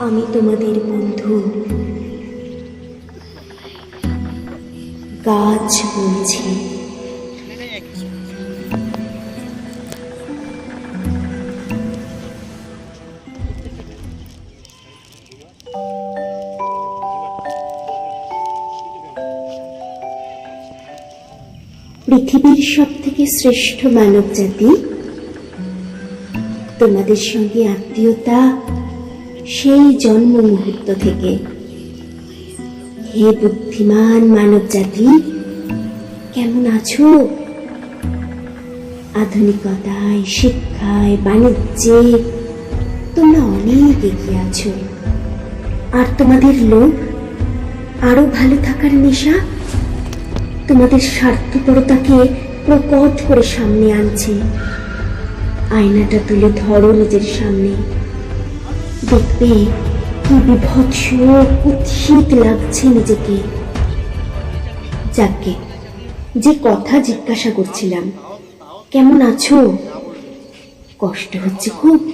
আমি তোমাদের বন্ধু। গাছ বলছি। পৃথিবীর সব থেকে শ্রেষ্ঠ মানব জাতি তোমাদের সঙ্গে আত্মীয়তা সেই জন্ম মুহূর্ত থেকে। হে বুদ্ধিমান মানব জাতি কেমন আছো? আধুনিকতায়, শিক্ষায়, বাণিজ্যে তোমরা অনেক এগিয়ে আছো। আর তোমাদের লোভ আরও ভালো থাকার নেশা? তোমাদের স্বার্থপরতাকে প্রকট করে সামনে আনছে। আয়নাটা তুলে ধরো নিজের সামনে। দেখবে কি বিভৎস লাগছে নিজেকে। যাকে যে কথা জিজ্ঞাসা করছিলাম, কেমন আছো? কষ্ট হচ্ছে খুব।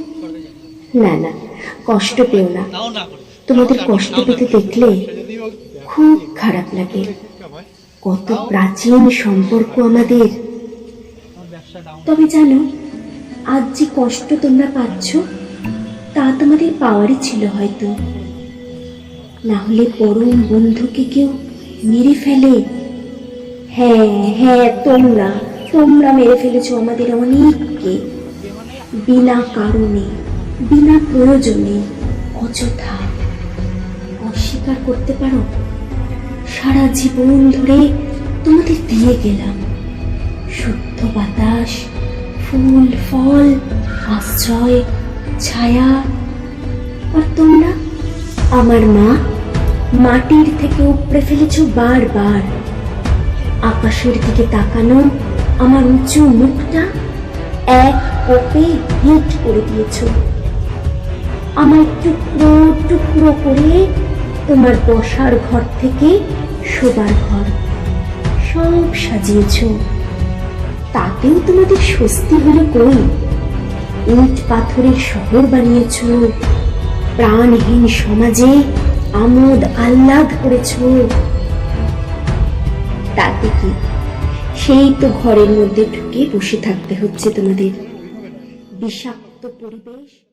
না না, কষ্ট পেও না। তোমাদের কষ্ট পেতে দেখলে খুব খারাপ লাগে। কত প্রাচীন সম্পর্ক আমাদের। তবে জানো, আজ যে কষ্ট তোমরা পাচ্ছ তোমাদের পাওয়ারই ছিল হয়তো। না হলে পরম বন্ধুকে কেউ মেরে ফেলে। হ্যাঁ হ্যাঁ তোমরা তোমরা মেরে ফেলেছো আমাদের অনেককে। বিনা কারণে, বিনা প্রয়োজনে অযথা অস্বীকার করতে পারো? সারা জীবন ধরে তোমাদের দিয়ে গেলাম। শুদ্ধ বাতাস, ফুল, ফল, আশ্রয়, ছায়া আর তোমরা আমার মা মাটির থেকে উপড়ে ফেলেছ বারবার। আকাশের দিকে তাকানো আমার উঁচু মুখটা এক কোপে হিট করে দিয়েছ। আমার টুকরো টুকরো করে তোমার বসার ঘর থেকে শোবার ঘর সব সাজিয়েছ। তাতেও তোমাদের স্বস্তি হলো কই? ইট পাথরের শহর বানিয়েছ। প্রাণহীন সমাজে আমোদ আহ্লাদ করেছ। তাতে কি? সেই তো ঘরের মধ্যে ঢুকে বসে থাকতে হচ্ছে তোমাদের। বিষাক্ত পরিবেশ